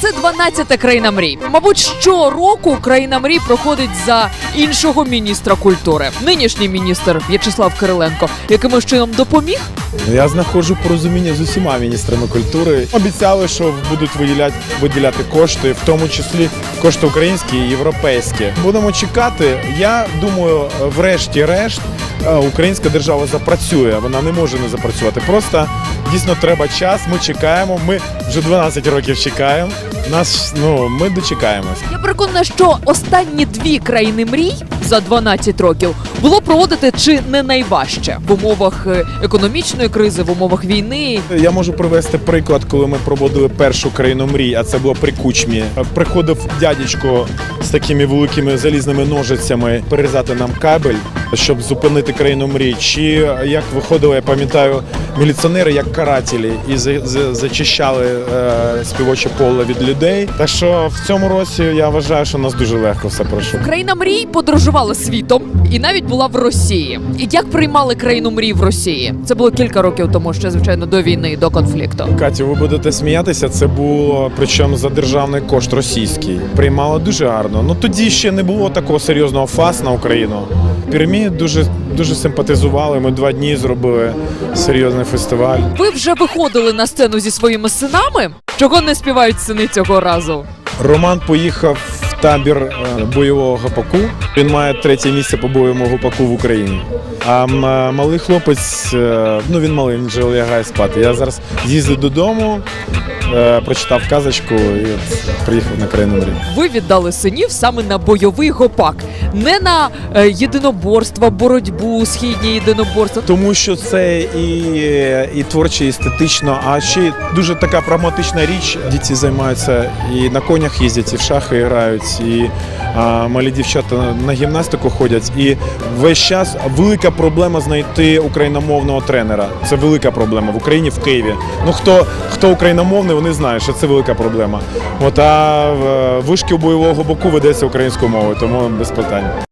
Це 12-та країна мрій. Мабуть, щороку країна мрій проходить за іншого міністра культури. Нинішній міністр В'ячеслав Кириленко якимось чином допоміг. Ну, Я знаходжу порозуміння з усіма міністрами культури. Обіцяли, що будуть виділяти, виділяти кошти, в тому числі кошти українські і європейські. Будемо чекати. Я думаю, врешті-решт е, українська держава запрацює. Вона не може не запрацювати. Просто дійсно треба час. Ми чекаємо. Ми вже 12 років чекаємо. Нас ну ми дочекаємось. Я переконана, що останні дві країни мрій за 12 років було проводити чи не найважче в умовах е, економічної кризи, в умовах війни. Я можу привести приклад, коли ми проводили першу країну мрій, а це було при кучмі. Приходив дядечко з такими великими залізними ножицями перерізати нам кабель, щоб зупинити країну мрій. Чи як виходили, я пам'ятаю, міліціонери як карателі і за- за- зачищали е, співоче поле від людей. Так що в цьому році я вважаю, що у нас дуже легко все пройшло. Країна мрій подорожувала світом і навіть була в Росії. І як приймали країну мрій в Росії? Це було кілька років тому, ще звичайно до війни, до конфлікту. Катю, ви будете сміятися. Це було причому за державний кошт російський. Приймало дуже гарно. Ну тоді ще не було такого серйозного фас на Україну. Пермі дуже дуже симпатизували. Ми два дні зробили серйозний фестиваль. Ви вже виходили на сцену зі своїми синами? Чого не співають сини цього разу? Роман поїхав табір е, бойового гапаку. Він має третє місце по бойовому гапаку в Україні. А е, малий хлопець, е, ну він малий, він вже лягає спати. Я зараз їздив додому, прочитав казочку і приїхав на країну мрій. Ви віддали синів саме на бойовий гопак, не на е, єдиноборства, боротьбу, східні єдиноборства. Тому що це і, і творче, і естетично, а ще дуже така прагматична річ. Діти займаються і на конях їздять, і в шахи грають, і а, малі дівчата на гімнастику ходять. І весь час велика проблема знайти україномовного тренера. Це велика проблема в Україні, в Києві. Ну хто, хто україномовний, вони знають, що це велика проблема. От а в вишкіл бойового боку ведеться українською мовою, тому без питань.